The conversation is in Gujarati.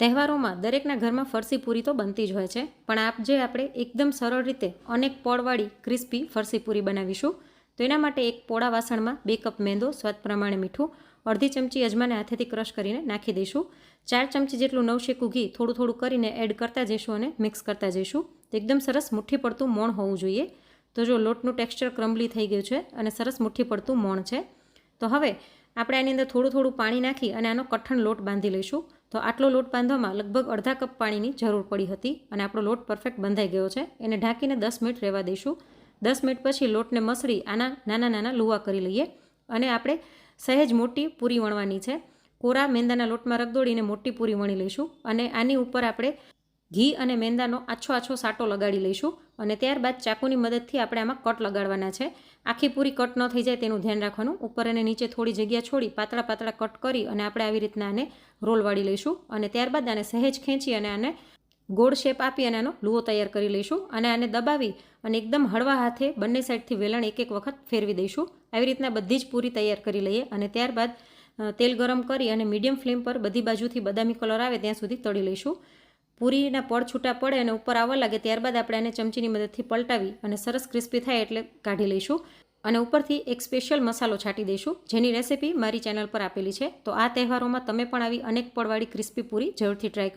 તહેવારોમાં દરેકના ઘરમાં ફરસી પૂરી તો બનતી જ હોય છે. પણ આપ જે આપણે એકદમ સરળ રીતે અનેક પોળવાળી, ક્રિસ્પી ફરસી પૂરી બનાવીશું, તો એના માટે એક પોળા વાસણમાં બે કપ મેંદો, સ્વાદ પ્રમાણે મીઠું, અડધી ચમચી અજમાને હાથેથી ક્રશ કરીને નાખી દઈશું. ચાર ચમચી જેટલું નવશેકું ઘી થોડું થોડું કરીને એડ કરતા જઈશું અને મિક્સ કરતા જઈશું. તો એકદમ સરસ મુઠ્ઠી પડતું મોણ હોવું જોઈએ. તો જો લોટનું ટેક્સચર ક્રમ્બલી થઈ ગયું છે અને સરસ મુઠ્ઠી પડતું મોણ છે. તો હવે આપણે આની અંદર થોડું થોડું પાણી નાખી અને આનો કઠણ લોટ બાંધી લઈશું. તો આટલો લોટ બાંધવામાં લગભગ અડધા કપ પાણીની જરૂર પડી હતી અને આપણો લોટ પરફેક્ટ બંધાઈ ગયો છે. એને ઢાંકીને દસ મિનિટ રહેવા દઈશું. દસ મિનિટ પછી લોટને મસળી આના નાના નાના લુવા કરી લઈએ અને આપણે સહેજ મોટી પૂરી વણવાની છે. કોરા મેંદાના લોટમાં રગદોડીને મોટી પૂરી વણી લઈશું અને આની ઉપર આપણે ઘી અને મેંદાનો આછો આછો સાટો લગાડી લઈશું અને ત્યારબાદ ચાકુની મદદથી આપણે આમાં કટ લગાડવાના છે. આખી પૂરી કટ ન થઈ જાય તેનું ધ્યાન રાખવાનું. ઉપર અને નીચે થોડી જગ્યા છોડી પાતળા પાતળા કટ કરી અને આપણે આવી રીતના આને રોલ વાળી લઈશું અને ત્યારબાદ આને સહેજ ખેંચી અને આને ગોળ શેપ આપી અને આનો લુઓ તૈયાર કરી લઈશું અને આને દબાવી અને એકદમ હળવા હાથે બંને સાઈડથી વેલણ એક એક વખત ફેરવી દઈશું. આવી રીતના બધી જ પૂરી તૈયાર કરી લઈએ અને ત્યારબાદ તેલ ગરમ કરી અને મીડિયમ ફ્લેમ પર બધી બાજુથી બદામી કલર આવે ત્યાં સુધી તળી લઈશું. પૂરીના પડ છૂટા પડે અને ઉપર આવવા લાગે ત્યારબાદ આપણે એને ચમચીની મદદથી પલટાવી અને સરસ ક્રિસ્પી થાય એટલે કાઢી લઈશું. અને ઉપરથી એક સ્પેશિયલ મસાલો છાંટી દઈશું, જેની રેસિપી મારી ચેનલ પર આપેલી છે. તો આ તહેવારોમાં તમે પણ આવી અનેક પડવાળી ક્રિસ્પી પૂરી જરૂરથી ટ્રાય કરજો.